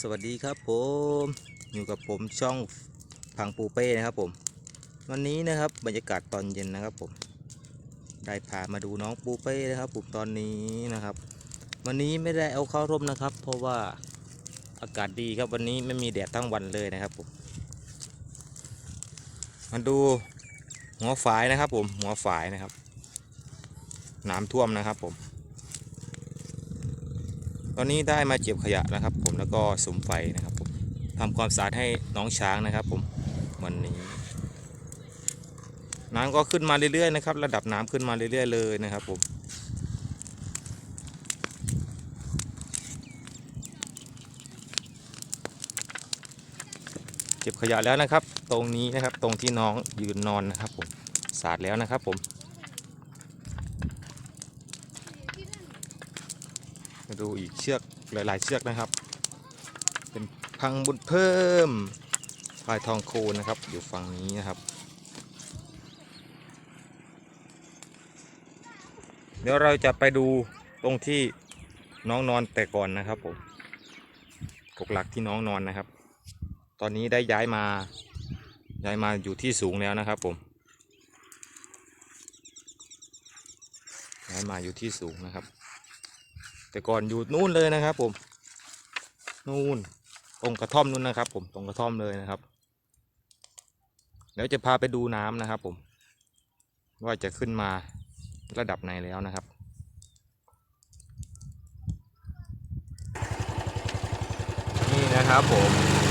สวัสดีครับผมอยู่กับผมช่องพังปูเป้นะครับผม วันนี้นะครับบรรยากาศตอนเย็นนะครับผม ได้พามาดูน้องปูเป้นะครับผมตอนนี้นะครับ วันนี้ไม่ได้เอาเข้าร่มนะครับ เพราะว่าอากาศดีครับวันนี้ไม่มีแดดทั้งวันเลยนะครับผมมาดูหัวฝายนะครับผมหัวฝายนะครับน้ำท่วมนะครับผม ตอนนี้ได้มาเก็บขยะนะครับ ผมแล้วก็สุมไฟนะครับผมทำความสะอาดให้น้องช้างนะครับผมวันนี้น้ำก็ขึ้นมาเรื่อยๆนะครับ ระดับน้ำขึ้นมาเรื่อยๆเลยนะครับผมเก็บขยะแล้วนะครับ ตรงนี้นะครับตรงที่น้องยืนนอนนะครับผมสาดแล้วนะครับผม มา ดูอีกเชือกหลาย ๆ เชือกนะครับ เป็นพังบุญเพิ่มพายทองโคนนะครับ อยู่ฝั่งนี้นะครับ เดี๋ยวเราจะไปดูตรงที่น้องนอนแต่ก่อนนะครับผมกกหลักที่น้องนอนนะครับ ตอนนี้ได้ย้ายมา ย้ายมาอยู่ที่สูงแล้วนะครับผม ย้ายมาอยู่ที่สูงนะครับ แต่ก่อนอยู่นู่นเลยนะครับผมนู่นตรงกระท่อมนู่นนะครับ ผมตรงกระท่อมเลยนะครับเดี๋ยวจะพาไปดูน้ำนะครับ ผม ว่าจะขึ้นมาระดับไหนแล้วนะครับนี่นะครับผม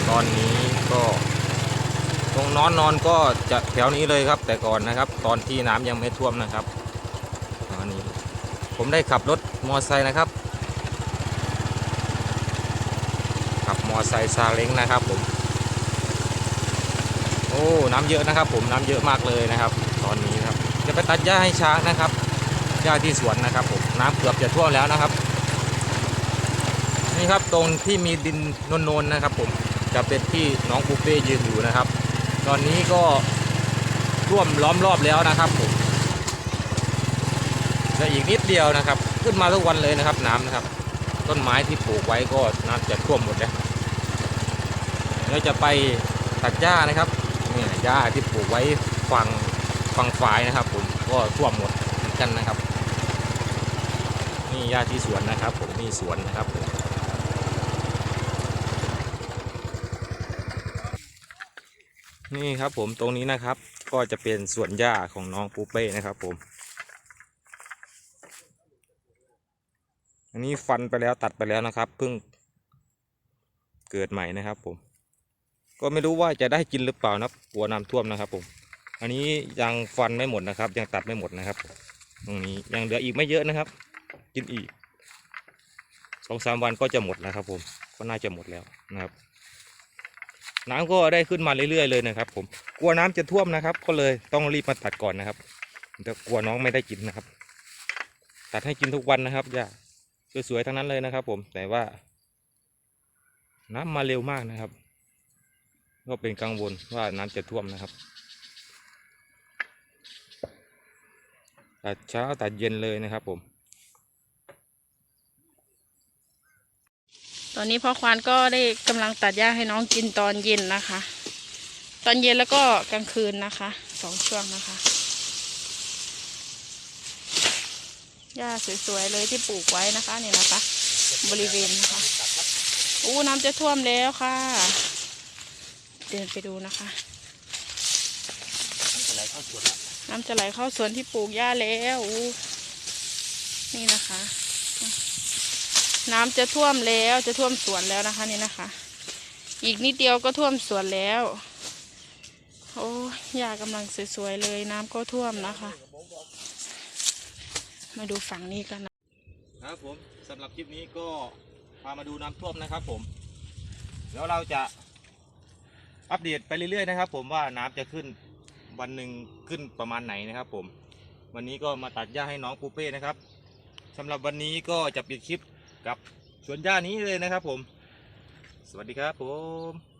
ตอนนี้ก็ตรงนอนนอนก็จะแถวนี้เลยครับ แต่ก่อนนะครับ ตอนที่น้ำยังไม่ท่วมนะครับตอนนี้ ผมได้ขับรถมอเตอร์ไซค์นะครับ ขับมอไซค์ซาเล้งนะครับผม โอ้น้ำเยอะนะครับ ผมน้ำเยอะมากเลยนะครับ ตอนนี้ครับจะไปตัดหญ้าให้ช้างนะครับหญ้าที่สวนนะครับผมน้ำเกือบจะท่วมแล้วนะครับ นี่ครับตรงที่มีดินโนนๆนะครับ ผมจะเป็นที่น้องปูเป้ยืนอยู่นะครับ ตอนนี้ก็ท่วมล้อมรอบแล้วนะครับผมจะอีกนิดเดียวนะครับ ขึ้นมาทุกวันเลยนะครับน้ำนะครับ ต้นไม้ที่ปลูกไว้ก็น่าจะท่วมหมดแล้วเดี๋ยวจะไปตัดหญ้านะครับเนี่ยหญ้าที่ปลูกไว้ฟังฟังฝายนะครับ ผมก็ท่วมหมดเหมือนกันนะครับ นี่หญ้าที่สวนนะครับ ผมนี่สวนนะครับผมนี่ครับผมตรงนี้นะครับก็จะเป็นสวนหญ้าของน้องปูเป้นะครับผม อันนี้ฟันไปแล้วตัดไปแล้วนะครับเพิ่งเกิดใหม่นะครับ ผม ก็ไม่รู้ว่าจะได้กินหรือเปล่านะกลัวน้ำท่วมนะครับ ผม อันนี้ยังฟันไม่หมดนะครับ ยังตัดไม่หมดนะครับ ตรงนี้ยังเหลืออีกไม่เยอะนะครับ กินอีกสองสามวันก็จะหมดนะครับ ผมก็น่าจะหมดแล้วนะครับ น้ำก็ได้ขึ้นมาเรื่อยๆเลยนะครับ ผมกลัวน้ำจะท่วมนะครับ ก็เลยต้องรีบมาตัดก่อนนะครับเดี๋ยวกลัวน้องไม่ได้กินนะครับ ตัดให้กินทุกวันนะครับอย่า สวยๆทั้งนั้นเลยนะครับ ผมแต่ว่า น้ำมาเร็วมากนะครับ ก็เป็นกังวลว่าน้ำจะท่วมนะครับตัดเช้าตัดเย็นเลยนะครับ ผม ตอนนี้พ่อควานก็ได้กำลังตัดหญ้าให้น้องกินตอนเย็นนะคะ ตอนเย็นแล้วก็กลางคืนนะคะสองช่วงนะคะ หญ้าสวยๆเลยที่ปลูกไว้นะคะนี่นะคะ บริเวณนะคะอู้น้ำจะท่วมแล้วค่ะ เดินไปดูนะคะ น้ำจะไหลเข้าสวนที่ปลูกหญ้าแล้วอู้นี่นะคะ น้ำจะท่วมแล้วจะท่วมสวนแล้วนะคะนี่นะคะ อีกนิดเดียวก็ท่วมสวนแล้ว โอ้หญ้ากำลังสวยๆเลยน้ำก็ท่วมนะคะ มาดูฝั่งนี้กันนะครับผมสำหรับคลิปนี้ก็พามาดูน้ำท่วมนะครับ ผมเดี๋ยวเราจะอัปเดตไปเรื่อยๆนะครับ ผมว่าน้ำจะขึ้นวันหนึ่งขึ้นประมาณไหนนะครับ ผม วันนี้ก็มาตัดหญ้าให้น้องปูเป้นะครับสำหรับวันนี้ก็จะปิดคลิปกับสวนหญ้านี้เลยนะครับ ผม สวัสดีครับผม